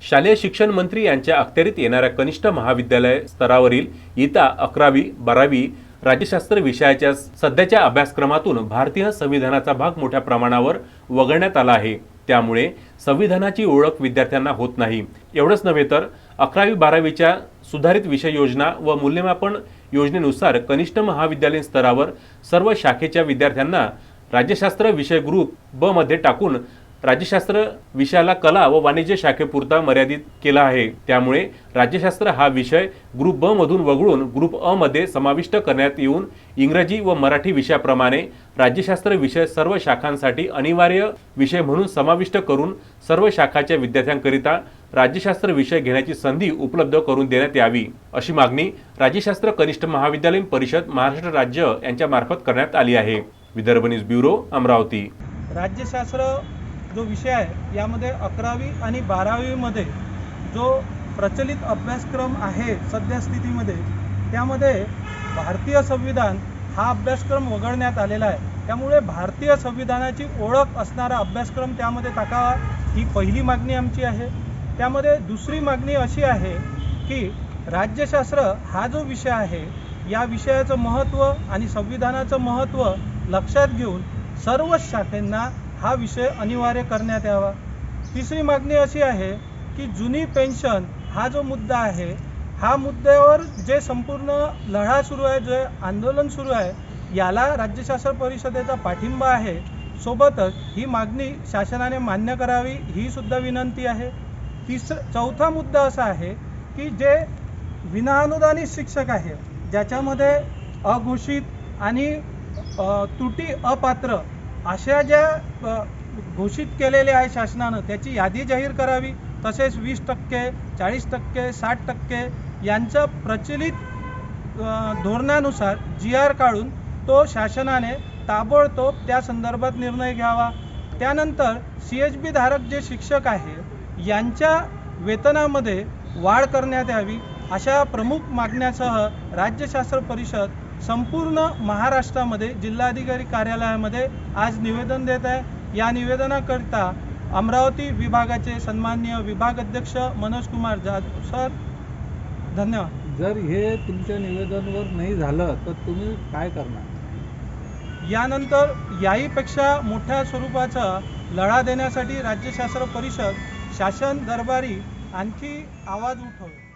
शालेय शिक्षण मंत्री यांच्या अखत्यारीत येणाऱ्या कनिष्ठ महाविद्यालय स्तरावरील इयत्ता अकरावी बारावी राज्यशास्त्र विषयाच्या सध्याच्या अभ्यासक्रमातून भारतीय संविधानाचा भाग मोठ्या प्रमाणावर वगळण्यात आला आहे. त्यामुळे संविधानाची ओळख विद्यार्थ्यांना होत नाही. एवढंच नव्हे तर अकरावी बारावीच्या सुधारित विषय योजना व मूल्यमापन योजनेनुसार कनिष्ठ महाविद्यालयीन स्तरावर सर्व शाखेच्या विद्यार्थ्यांना राज्यशास्त्र विषय ग्रुप ब मध्ये टाकून राज्यशास्त्र विषयाला कला व वाणिज्य शाखेपुरता मर्यादित केला आहे. त्यामुळे राज्यशास्त्र हा विषय ग्रुप ब मधून वगळून ग्रुप अ मध्ये समाविष्ट करण्यात येऊन इंग्रजी व मराठी विषयाप्रमाणे राज्यशास्त्र विषय सर्व शाखांसाठी अनिवार्य विषय म्हणून समाविष्ट करून सर्व शाखाच्या विद्यार्थ्यांकरिता राज्यशास्त्र विषय घेण्याची संधी उपलब्ध करून देण्यात यावी अशी मागणी राज्यशास्त्र कनिष्ठ महाविद्यालयीन परिषद महाराष्ट्र राज्य यांच्या मार्फत करण्यात आली आहे. Vidarbha news bureau Amravati. राज्यशास्त्र जो विषय आहे यामध्ये अकरावी आणि बारावीमध्ये जो प्रचलित अभ्यासक्रम आहे सध्या स्थितीमध्ये त्यामध्ये भारतीय संविधान हा अभ्यासक्रम वगळण्यात आलेला आहे. त्यामुळे भारतीय संविधानाची ओळख असणारा अभ्यासक्रम त्यामध्ये टाकावा ही पहिली मागणी आमची आहे. त्यामध्ये दुसरी मागणी अशी आहे की राज्यशास्त्र हा जो विषय आहे या विषयाचं महत्त्व आणि संविधानाचं महत्त्व लक्षात घेऊन सर्व शाखेंना हा विषय अनिवार्य करण्यात यावा. तिसरी मागणी अशी आहे की जुनी पेन्शन हा जो मुद्दा आहे हा मुद्द्यावर जे संपूर्ण लढा सुरू आहे जे आंदोलन सुरू आहे याला राज्यशास्त्र परिषदेचा पाठिंबा आहे. सोबतच ही मागणी शासनाने मान्य करावी ही सुद्धा विनंती आहे. तिसर चौथा मुद्दा असा आहे की जे विनाअनुदानित शिक्षक आहे ज्याच्यामध्ये अघोषित आणि तुटी त्रुटी अपात्र अशा ज्या घोषित केलेल्या आहे शासनानं त्याची यादी जाहीर करावी. तसेच वीस टक्के चाळीस टक्के साठ टक्के यांचं प्रचलित धोरणानुसार जी आर काढून तो शासनाने ताबडतोब त्या संदर्भात निर्णय घ्यावा. त्यानंतर सी एच बी धारक जे शिक्षक आहे यांच्या वेतनामध्ये वाढ करण्यात यावी अशा प्रमुख मागण्यासह राज्यशास्त्र परिषद संपूर्ण महाराष्ट्रामध्ये जिल्हाधिकारी कार्यालयामध्ये आज निवेदन देत आहे. या निवेदनाकरिता अमरावती विभागाचे सन्माननीय विभाग अध्यक्ष मनोज कुमार जाधव. सर धन्यवाद. जर हे तुमच्या निवेदनावर नाही झालं तर तुम्ही काय करणार? यानंतर याहीपेक्षा मोठ्या स्वरूपाचा लढा देण्यासाठी राज्यशास्त्र परिषद शासन दरबारी आणखी आवाज उठवते